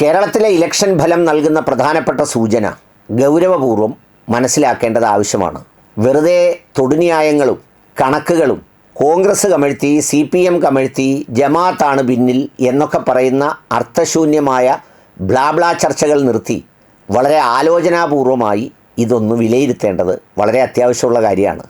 കേരളത്തിലെ ഇലക്ഷൻ ഫലം നൽകുന്ന പ്രധാനപ്പെട്ട സൂചന ഗൗരവപൂർവം മനസ്സിലാക്കേണ്ടത് ആവശ്യമാണ്. വെറുതെ തൊടുന്യായങ്ങളും കണക്കുകളും കോൺഗ്രസ് കമഴ്ത്തി സി പി എം കമഴ്ത്തി ജമാഅത്താണ് പിന്നിൽ എന്നൊക്കെ പറയുന്ന അർത്ഥശൂന്യമായ ബ്ലാബ്ലാ ചർച്ചകൾ നിർത്തി വളരെ ആലോചനാപൂർവമായി ഇതൊന്ന് വിലയിരുത്തേണ്ടത് വളരെ അത്യാവശ്യമുള്ള കാര്യമാണ്.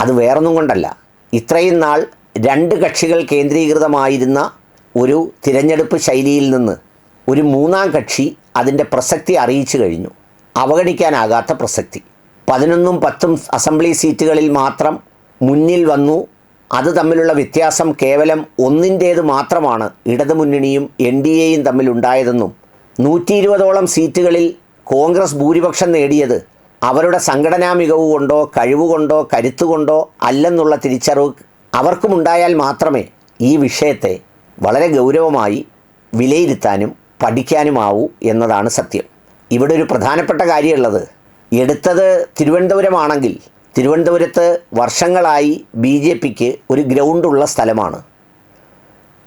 അത് വേറൊന്നും കൊണ്ടല്ല. ഇത്രയും നാൾ രണ്ട് കക്ഷികൾ കേന്ദ്രീകൃതമായിരുന്ന ഒരു തിരഞ്ഞെടുപ്പ് ശൈലിയിൽ നിന്ന് ഒരു മൂന്നാം കക്ഷി അതിന്റെ പ്രസക്തി അറിയിച്ചു കഴിഞ്ഞു. അവഗണിക്കാനാകാത്ത പ്രസക്തി. പതിനൊന്നും പത്തും അസംബ്ലി സീറ്റുകളിൽ മാത്രം മുന്നിൽ വന്നു. അത് തമ്മിലുള്ള വ്യത്യാസം കേവലം ഒന്നിന്റേത് മാത്രമാണ് ഇടതുമുന്നണിയും എൻ ഡി എയും തമ്മിലുണ്ടായതെന്നും നൂറ്റി ഇരുപതോളം സീറ്റുകളിൽ കോൺഗ്രസ് ഭൂരിപക്ഷം നേടിയത് അവരുടെ സംഘടനാ മികവ് കൊണ്ടോ കഴിവുകൊണ്ടോ കരുത്തുകൊണ്ടോ അല്ലെന്നുള്ള തിരിച്ചറിവ് അവർക്കുമുണ്ടായാൽ മാത്രമേ ഈ വിഷയത്തെ വളരെ ഗൗരവമായി വിലയിരുത്താനും പഠിക്കാനുമാവൂ എന്നതാണ് സത്യം. ഇവിടെ ഒരു പ്രധാനപ്പെട്ട കാര്യമുള്ളത്. എടുത്തത് തിരുവനന്തപുരമാണെങ്കിൽ തിരുവനന്തപുരത്ത് വർഷങ്ങളായി ബി ജെ പിക്ക് ഒരു ഗ്രൗണ്ടുള്ള സ്ഥലമാണ്.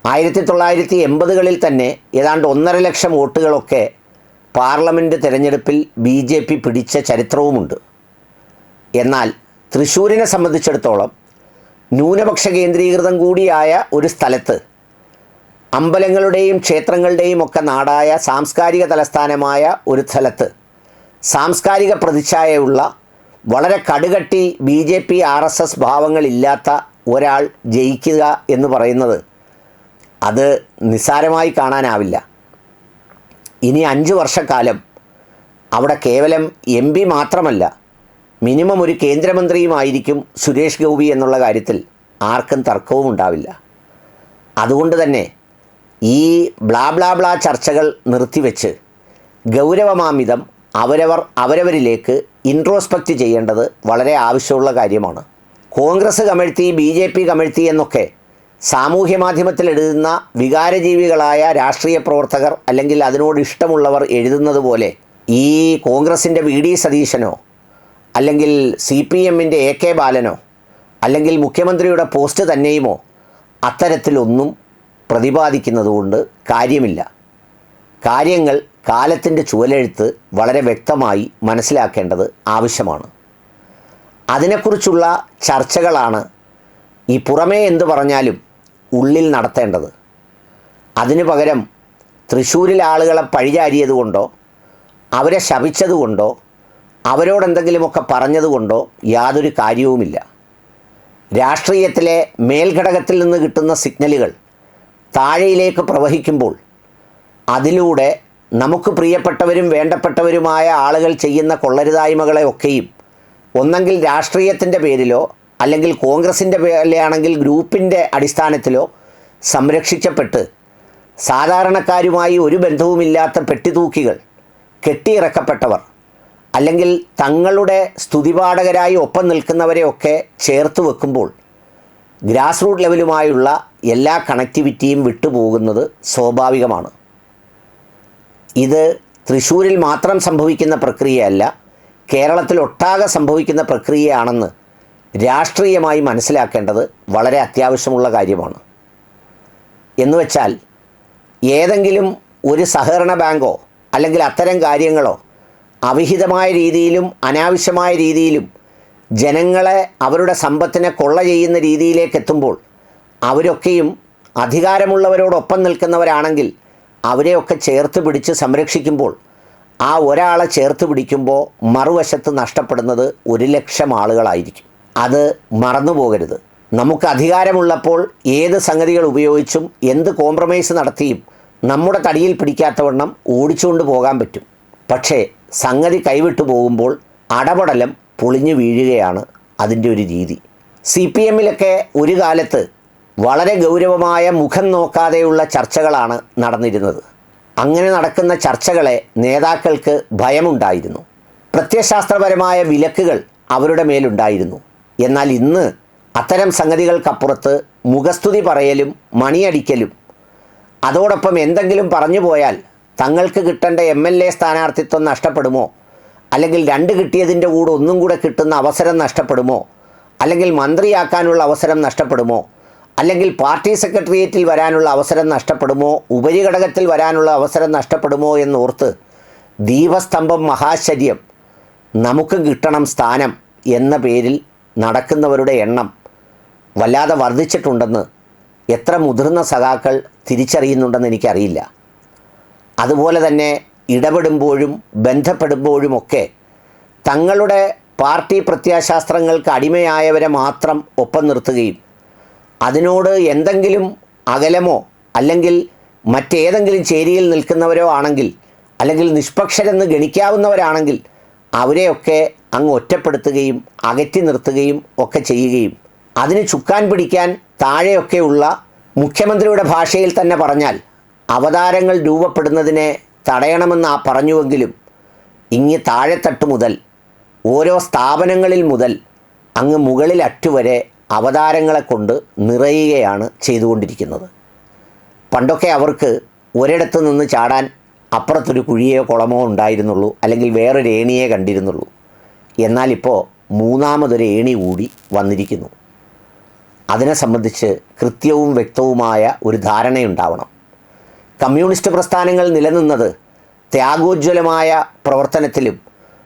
ആയിരത്തി തൊള്ളായിരത്തി എൺപതുകളിൽ തന്നെ ഏതാണ്ട് ഒന്നര ലക്ഷം വോട്ടുകളൊക്കെ പാർലമെന്റ് തിരഞ്ഞെടുപ്പിൽ ബി ജെ പി പിടിച്ച ചരിത്രവുമുണ്ട്. എന്നാൽ തൃശ്ശൂരിനെ സംബന്ധിച്ചിടത്തോളം ന്യൂനപക്ഷ കേന്ദ്രീകൃതം കൂടിയായ ഒരു സ്ഥലത്ത് അമ്പലങ്ങളുടെയും ക്ഷേത്രങ്ങളുടെയും ഒക്കെ നാടായ സാംസ്കാരിക തലസ്ഥാനമായ ഒരു സ്ഥലത്ത് സാംസ്കാരിക പ്രതിച്ഛായയുള്ള വളരെ കടുകട്ടി B J P R S S ഭാവങ്ങളില്ലാത്ത ഒരാൾ ജയിക്കുക എന്ന് പറയുന്നത് അത് നിസ്സാരമായി കാണാനാവില്ല. ഇനി അഞ്ച് വർഷക്കാലം അവിടെ കേവലം എം പി മാത്രമല്ല മിനിമം ഒരു കേന്ദ്രമന്ത്രിയുമായിരിക്കും സുരേഷ് ഗോപി എന്നുള്ള കാര്യത്തിൽ ആർക്കും തർക്കവും ഉണ്ടാവില്ല. അതുകൊണ്ട് തന്നെ ഈ ബ്ലാ ബ്ലാ ചർച്ചകൾ നിർത്തിവെച്ച് ഗൗരവമാമിതം അവരവർ അവരവരിലേക്ക് ഇൻട്രോസ്പെക്റ്റ് ചെയ്യേണ്ടത് വളരെ ആവശ്യമുള്ള കാര്യമാണ്. കോൺഗ്രസ് കമഴ്ത്തി ബി ജെ പി കമഴ്ത്തി എന്നൊക്കെ സാമൂഹ്യ മാധ്യമത്തിൽ എഴുതുന്ന വികാരജീവികളായ രാഷ്ട്രീയ പ്രവർത്തകർ അല്ലെങ്കിൽ അതിനോട് ഇഷ്ടമുള്ളവർ എഴുതുന്നത് പോലെ ഈ കോൺഗ്രസിന്റെ വി ഡി സതീശനോ അല്ലെങ്കിൽ സി പി എമ്മിന്റെ എ കെ ബാലനോ അല്ലെങ്കിൽ മുഖ്യമന്ത്രിയുടെ പോസ്റ്റ് തന്നെയുമോ അത്തരത്തിലൊന്നും പ്രതിപാദിക്കുന്നതുകൊണ്ട് കാര്യമില്ല. കാര്യങ്ങൾ കാലത്തിന്റെ ചുവലെഴുത്ത് വളരെ വ്യക്തമായി മനസ്സിലാക്കേണ്ടത് ആവശ്യമാണ്. അതിനെക്കുറിച്ചുള്ള ചർച്ചകളാണ് ഈ പുറമേ എന്ത് പറഞ്ഞാലും ഉള്ളിൽ നടത്തേണ്ടത്. അതിനു പകരം തൃശ്ശൂരിൽ ആളുകളെ പഴിചാരിയതുകൊണ്ടോ അവരെ ശപിച്ചതുകൊണ്ടോ അവരോടെന്തെങ്കിലുമൊക്കെ പറഞ്ഞതുകൊണ്ടോ യാതൊരു കാര്യവുമില്ല. രാഷ്ട്രീയത്തിലെ മേൽഘടകത്തിൽ നിന്ന് കിട്ടുന്ന സിഗ്നലുകൾ താഴെയിലേക്ക് പ്രവഹിക്കുമ്പോൾ അതിലൂടെ നമുക്ക് പ്രിയപ്പെട്ടവരും വേണ്ടപ്പെട്ടവരുമായ ആളുകൾ ചെയ്യുന്ന കൊള്ളരുതായ്മകളെ ഒക്കെയും ഒന്നെങ്കിൽ രാഷ്ട്രീയത്തിന്റെ പേരിലോ അല്ലെങ്കിൽ കോൺഗ്രസിന്റെ പേരിലാണെങ്കിൽ ഗ്രൂപ്പിന്റെ അടിസ്ഥാനത്തിലോ സംരക്ഷിക്കപ്പെട്ട് സാധാരണക്കാരുമായി ഒരു ബന്ധവുമില്ലാത്ത പെട്ടിതൂക്കികൾ കെട്ടിയിറക്കപ്പെട്ടവർ അല്ലെങ്കിൽ തങ്ങളുടെ സ്തുതിപാഠകരായി ഒപ്പം നിൽക്കുന്നവരെയൊക്കെ ചേർത്ത് വെക്കുമ്പോൾ ഗ്രാസ് റൂട്ട് ലെവലുമായുള്ള എല്ലാ കണക്ടിവിറ്റിയും വിട്ടുപോകുന്നത് സ്വാഭാവികമാണ്. ഇത് തൃശ്ശൂരിൽ മാത്രം സംഭവിക്കുന്ന പ്രക്രിയയല്ല കേരളത്തിലൊട്ടാകെ സംഭവിക്കുന്ന പ്രക്രിയയാണെന്ന് രാഷ്ട്രീയമായി മനസ്സിലാക്കേണ്ടത് വളരെ അത്യാവശ്യമുള്ള കാര്യമാണ്. എന്നുവെച്ചാൽ ഏതെങ്കിലും ഒരു സഹകരണ ബാങ്കോ അല്ലെങ്കിൽ അത്തരം കാര്യങ്ങളോ അവിഹിതമായ രീതിയിലും അനാവശ്യമായ രീതിയിലും ജനങ്ങളെ അവരുടെ സമ്പത്തിനെ കൊള്ള ചെയ്യുന്ന രീതിയിലേക്ക് എത്തുമ്പോൾ അവരൊക്കെയും അധികാരമുള്ളവരോടൊപ്പം നിൽക്കുന്നവരാണെങ്കിൽ അവരെയൊക്കെ ചേർത്ത് പിടിച്ച് സംരക്ഷിക്കുമ്പോൾ ആ ഒരാളെ ചേർത്ത് പിടിക്കുമ്പോൾ മറുവശത്ത് നഷ്ടപ്പെടുന്നത് ഒരു ലക്ഷം ആളുകളായിരിക്കും. അത് മറന്നു പോകരുത്. നമുക്ക് അധികാരമുള്ളപ്പോൾ ഏത് സംഗതികൾ ഉപയോഗിച്ചും എന്ത് കോംപ്രമൈസ് നടത്തിയും നമ്മുടെ തടിയിൽ പിടിക്കാത്തവണ്ണം ഓടിച്ചുകൊണ്ട് പോകാൻ പറ്റും. പക്ഷേ സംഗതി കൈവിട്ടു പോകുമ്പോൾ അടപടലം പൊളിഞ്ഞു വീഴുകയാണ് അതിന്റെ ഒരു രീതി. സി പി എമ്മിലൊക്കെ ഒരു കാലത്ത് വളരെ ഗൗരവമായ മുഖം നോക്കാതെയുള്ള ചർച്ചകളാണ് നടന്നിരുന്നത്. അങ്ങനെ നടക്കുന്ന ചർച്ചകളെ നേതാക്കൾക്ക് ഭയമുണ്ടായിരുന്നു. പ്രത്യശാസ്ത്രപരമായ വിലക്കുകൾ അവരുടെ മേലുണ്ടായിരുന്നു. എന്നാൽ ഇന്ന് അത്തരം സംഗതികൾക്കപ്പുറത്ത് മുഖസ്തുതി പറയലും മണിയടിക്കലും അതോടൊപ്പം എന്തെങ്കിലും പറഞ്ഞു പോയാൽ തങ്ങൾക്ക് കിട്ടേണ്ട എം എൽ എ സ്ഥാനാർത്ഥിത്വം നഷ്ടപ്പെടുമോ? അല്ലെങ്കിൽ രണ്ട് കിട്ടിയതിന്റെ കൂടെ ഒന്നും കൂടെ കിട്ടുന്ന അവസരം നഷ്ടപ്പെടുമോ? അല്ലെങ്കിൽ മന്ത്രിയാക്കാനുള്ള അവസരം നഷ്ടപ്പെടുമോ? അല്ലെങ്കിൽ പാർട്ടി സെക്രട്ടേറിയറ്റിൽ വരാനുള്ള അവസരം നഷ്ടപ്പെടുമോ? ഉപരിഘടകത്തിൽ വരാനുള്ള അവസരം നഷ്ടപ്പെടുമോ എന്നോർത്ത് ദീപസ്തംഭം മഹാശര്യം നമുക്ക് കിട്ടണം സ്ഥാനം എന്ന പേരിൽ നടക്കുന്നവരുടെ എണ്ണം വല്ലാതെ വർദ്ധിച്ചിട്ടുണ്ടെന്ന് എത്ര മുതിർന്ന സഖാക്കൾ തിരിച്ചറിയുന്നുണ്ടെന്ന് എനിക്കറിയില്ല. അതുപോലെ തന്നെ ഇടപെടുമ്പോഴും ബന്ധപ്പെടുമ്പോഴുമൊക്കെ തങ്ങളുടെ പാർട്ടി പ്രത്യാശാസ്ത്രങ്ങൾക്ക് അടിമയായവരെ മാത്രം ഒപ്പം നിർത്തുകയും അതിനോട് എന്തെങ്കിലും അകലമോ അല്ലെങ്കിൽ മറ്റേതെങ്കിലും ചേരിയിൽ നിൽക്കുന്നവരോ ആണെങ്കിൽ അല്ലെങ്കിൽ നിഷ്പക്ഷരെന്ന് ഗണിക്കാവുന്നവരാണെങ്കിൽ അവരെയൊക്കെ അങ്ങ് ഒറ്റപ്പെടുത്തുകയും അകറ്റി നിർത്തുകയും ഒക്കെ ചെയ്യുകയും അതിന് ചുക്കാൻ പിടിക്കാൻ താഴെയൊക്കെയുള്ള മുഖ്യമന്ത്രിയുടെ ഭാഷയിൽ തന്നെ പറഞ്ഞാൽ അവതാരങ്ങൾ രൂപപ്പെടുന്നതിനെ തടയണമെന്ന് പറഞ്ഞുവെങ്കിലും ഇങ്ങ് താഴെത്തട്ട് മുതൽ ഓരോ സ്ഥാപനങ്ങളിൽ മുതൽ അങ്ങ് മുകളിൽ അറ്റുവരെ അവതാരങ്ങളെ കൊണ്ട് നിറയുകയാണ് ചെയ്തുകൊണ്ടിരിക്കുന്നത്. പണ്ടൊക്കെ അവർക്ക് ഒരിടത്ത് നിന്ന് ചാടാൻ അപ്പുറത്തൊരു കുഴിയോ കുളമോ ഉണ്ടായിരുന്നുള്ളൂ അല്ലെങ്കിൽ വേറൊരു ഏണിയെ കണ്ടിരുന്നുള്ളൂ. എന്നാലിപ്പോൾ മൂന്നാമതൊരു ഏണി കൂടി വന്നിരിക്കുന്നു. അതിനെ സംബന്ധിച്ച് കൃത്യവും വ്യക്തവുമായ ഒരു ധാരണയുണ്ടാവണം. കമ്മ്യൂണിസ്റ്റ് പ്രസ്ഥാനങ്ങൾ നിലനിന്നത് ത്യാഗോജ്വലമായ പ്രവർത്തനത്തിലും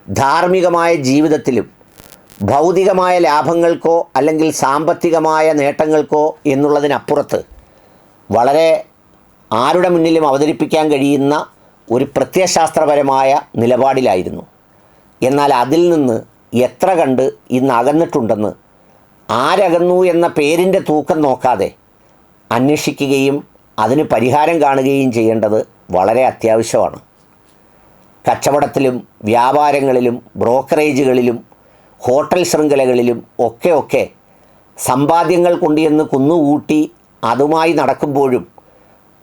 ധാർമ്മികമായ ജീവിതത്തിലും ഭൗതികമായ ലാഭങ്ങൾക്കോ അല്ലെങ്കിൽ സാമ്പത്തികമായ നേട്ടങ്ങൾക്കോ എന്നുള്ളതിനപ്പുറത്ത് വളരെ ആരുടെ മുന്നിലും അവതരിപ്പിക്കാൻ കഴിയുന്ന ഒരു പ്രത്യയശാസ്ത്രപരമായ നിലപാടിലായിരുന്നു. എന്നാൽ അതിൽ നിന്ന് എത്ര കണ്ട് ഇന്ന് അകന്നിട്ടുണ്ടെന്ന് ആരകന്നു എന്ന പേരിന്റെ തൂക്കം നോക്കാതെ അന്വേഷിക്കുകയും അതിന് പരിഹാരം കാണുകയും ചെയ്യേണ്ടത് വളരെ അത്യാവശ്യമാണ്. കച്ചവടത്തിലും വ്യാപാരങ്ങളിലും ബ്രോക്കറേജുകളിലും ഹോട്ടൽ ശൃംഖലകളിലും ഒക്കെ ഒക്കെ സമ്പാദ്യങ്ങൾ കൊണ്ടുചെന്ന് കുന്നുകൂട്ടി അതുമായി നടക്കുമ്പോഴും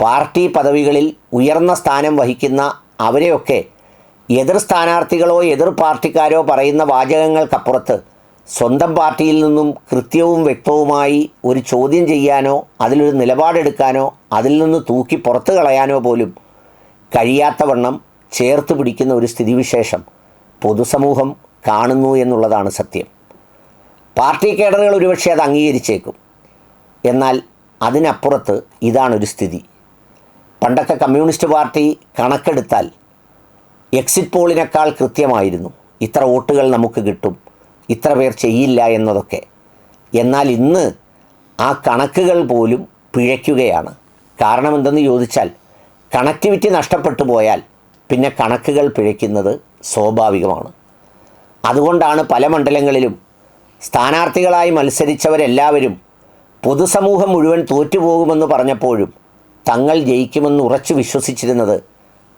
പാർട്ടി പദവികളിൽ ഉയർന്ന സ്ഥാനം വഹിക്കുന്ന അവരെയൊക്കെ എതിർ സ്ഥാനാർത്ഥികളോ എതിർ പാർട്ടിക്കാരോ പറയുന്ന വാചകങ്ങൾക്കപ്പുറത്ത് സ്വന്തം പാർട്ടിയിൽ നിന്നും കൃത്യവും വ്യക്തവുമായി ഒരു ചോദ്യം ചെയ്യാനോ അതിലൊരു നിലപാടെടുക്കാനോ അതിൽ നിന്ന് തൂക്കി പുറത്തു കളയാനോ പോലും കഴിയാത്തവണ്ണം ചേർത്ത് പിടിക്കുന്ന ഒരു സ്ഥിതിവിശേഷം. പൊതുസമൂഹം കാണുന്നു എന്നുള്ളതാണ് സത്യം. പാർട്ടി കേഡറുകൾ ഒരുപക്ഷെ അത് അംഗീകരിച്ചേക്കും. എന്നാൽ അതിനപ്പുറത്ത് ഇതാണൊരു സ്ഥിതി. പണ്ടൊക്കെ കമ്മ്യൂണിസ്റ്റ് പാർട്ടി കണക്കെടുത്താൽ എക്സിറ്റ് പോളിനേക്കാൾ കൃത്യമായിരുന്നു. ഇത്ര വോട്ടുകൾ നമുക്ക് കിട്ടും. ഇത്ര പേർ ചെയ്യില്ല എന്നതൊക്കെ. എന്നാൽ ഇന്ന് ആ കണക്കുകൾ പോലും പിഴയ്ക്കുകയാണ്. കാരണം എന്തെന്ന് ചോദിച്ചാൽ കണക്ടിവിറ്റി നഷ്ടപ്പെട്ടു പോയാൽ പിന്നെ കണക്കുകൾ പിഴയ്ക്കുന്നത് സ്വാഭാവികമാണ്. അതുകൊണ്ടാണ് പല മണ്ഡലങ്ങളിലും സ്ഥാനാർത്ഥികളായി മത്സരിച്ചവരെല്ലാവരും പൊതുസമൂഹം മുഴുവൻ തോറ്റുപോകുമെന്ന് പറഞ്ഞപ്പോഴും തങ്ങൾ ജയിക്കുമെന്ന് ഉറച്ചു വിശ്വസിച്ചിരുന്നത്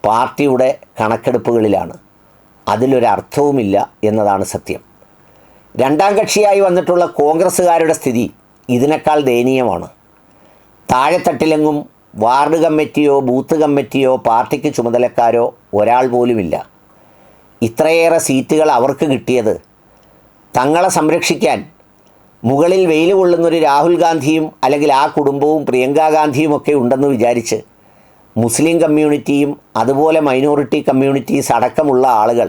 പാർട്ടിയുടെ കണക്കെടുപ്പുകളിലാണ്. അതിലൊരർത്ഥവുമില്ല എന്നതാണ് സത്യം. രണ്ടാം കക്ഷിയായി വന്നിട്ടുള്ള കോൺഗ്രസ്സുകാരുടെ സ്ഥിതി ഇതിനേക്കാൾ ദയനീയമാണ്. താഴെത്തട്ടിലെങ്ങും വാർഡ് കമ്മിറ്റിയോ ബൂത്ത് കമ്മിറ്റിയോ പാർട്ടിക്ക് ചുമതലക്കാരോ ഒരാൾ പോലുമില്ല. ഇത്രയേറെ സീറ്റുകൾ അവർക്ക് കിട്ടിയത്. തങ്ങളെ സംരക്ഷിക്കാൻ മുകളിൽ വെയിൽ കൊള്ളുന്നൊരു രാഹുൽ ഗാന്ധിയും അല്ലെങ്കിൽ ആ കുടുംബവും പ്രിയങ്കാ ഗാന്ധിയും ഒക്കെ ഉണ്ടെന്ന് വിചാരിച്ച് മുസ്ലിം കമ്മ്യൂണിറ്റിയും അതുപോലെ മൈനോറിറ്റി കമ്മ്യൂണിറ്റീസ് അടക്കമുള്ള ആളുകൾ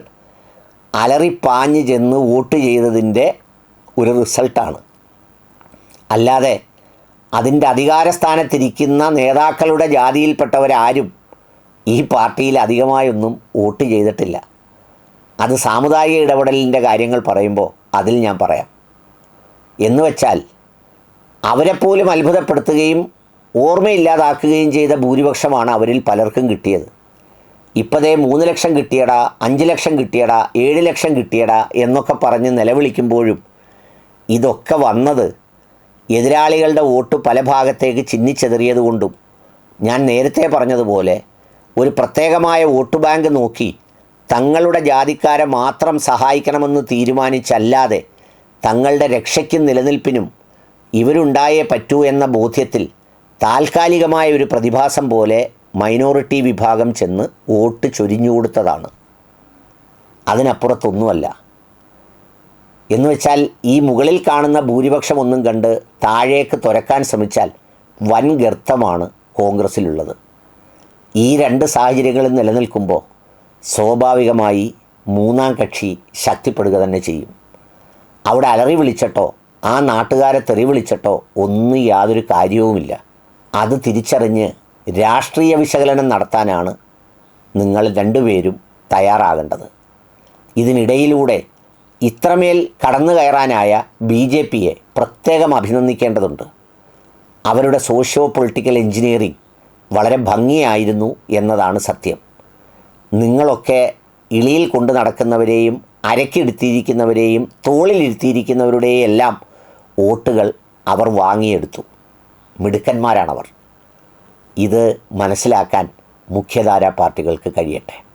അലറിപ്പാഞ്ഞ് ചെന്ന് വോട്ട് ചെയ്തതിന്റെ ഒരു റിസൾട്ടാണ്. അല്ലാതെ അതിന്റെ അധികാരസ്ഥാനത്തിരിക്കുന്ന നേതാക്കളുടെ ജാതിയിൽപ്പെട്ടവരാരും ഈ പാർട്ടിയിൽ അധികമായൊന്നും വോട്ട് ചെയ്തിട്ടില്ല. അത് സാമുദായിക ഇടപെടലിന്റെ കാര്യങ്ങൾ പറയുമ്പോൾ അതിൽ ഞാൻ പറയാം. എന്ന് വെച്ചാൽ അവരെപ്പോലും അത്ഭുതപ്പെടുത്തുകയും ഓർമ്മയില്ലാതാക്കുകയും ചെയ്ത ഭൂരിപക്ഷമാണ് അവരിൽ പലർക്കും കിട്ടിയത്. ഇപ്പതേ മൂന്ന് ലക്ഷം കിട്ടിയടാ അഞ്ച് ലക്ഷം കിട്ടിയടാ ഏഴ് ലക്ഷം കിട്ടിയടാ എന്നൊക്കെ പറഞ്ഞ് നിലവിളിക്കുമ്പോഴും ഇതൊക്കെ വന്നത് എതിരാളികളുടെ വോട്ട് പല ഭാഗത്തേക്ക് ചിന്നിച്ചെതറിയതുകൊണ്ടും ഞാൻ നേരത്തെ പറഞ്ഞതുപോലെ ഒരു പ്രത്യേകമായ വോട്ട് ബാങ്ക് നോക്കി തങ്ങളുടെ ജാതിക്കാരെ മാത്രം സഹായിക്കണമെന്ന് തീരുമാനിച്ചല്ലാതെ തങ്ങളുടെ രക്ഷയ്ക്കും നിലനിൽപ്പിനും ഇവരുണ്ടായേ പറ്റൂ എന്ന ബോധ്യത്തിൽ താൽക്കാലികമായ ഒരു പ്രതിഭാസം പോലെ മൈനോറിറ്റി വിഭാഗം ചെന്ന് വോട്ട് ചൊരിഞ്ഞു കൊടുത്തതാണ്. അതിനപ്പുറത്തൊന്നുമല്ല. എന്ന് വെച്ചാൽ ഈ മുകളിൽ കാണുന്ന ഭൂരിപക്ഷം ഒന്നും കണ്ട് താഴേക്ക് തുരക്കാൻ ശ്രമിച്ചാൽ വൻ ഗർത്തമാണ് കോൺഗ്രസ്സിലുള്ളത് ഈ രണ്ട് സാഹചര്യങ്ങളും നിലനിൽക്കുമ്പോൾ സ്വാഭാവികമായി മൂന്നാം കക്ഷി ശക്തിപ്പെടുക തന്നെ ചെയ്യും. അവിടെ അലറി വിളിച്ചിട്ടോ ആ നാട്ടുകാരെ തെറി വിളിച്ചിട്ടോ ഒന്നും യാതൊരു കാര്യവുമില്ല. അത് തിരിച്ചറിഞ്ഞ് രാഷ്ട്രീയ വിശകലനം നടത്താനാണ് നിങ്ങൾ രണ്ടുപേരും തയ്യാറാകേണ്ടത്. ഇതിനിടയിലൂടെ ഇത്രമേൽ കടന്നു കയറാനായ ബി ജെ പിയെ പ്രത്യേകം അഭിനന്ദിക്കേണ്ടതുണ്ട്. അവരുടെ സോഷ്യോ പൊളിറ്റിക്കൽ എഞ്ചിനീയറിംഗ് വളരെ ഭംഗിയായിരുന്നു എന്നതാണ് സത്യം. നിങ്ങളൊക്കെ ഇളിയിൽ കൊണ്ട് നടക്കുന്നവരെയും അരക്കിടുത്തിയിരിക്കുന്നവരെയും തോളിലിരുത്തിയിരിക്കുന്നവരുടെയും എല്ലാം വോട്ടുകൾ അവർ വാങ്ങിയെടുത്തു. മിടുക്കന്മാരാണവർ. ഇത് മനസ്സിലാക്കാൻ മുഖ്യധാരാ പാർട്ടികൾക്ക് കഴിയട്ടെ.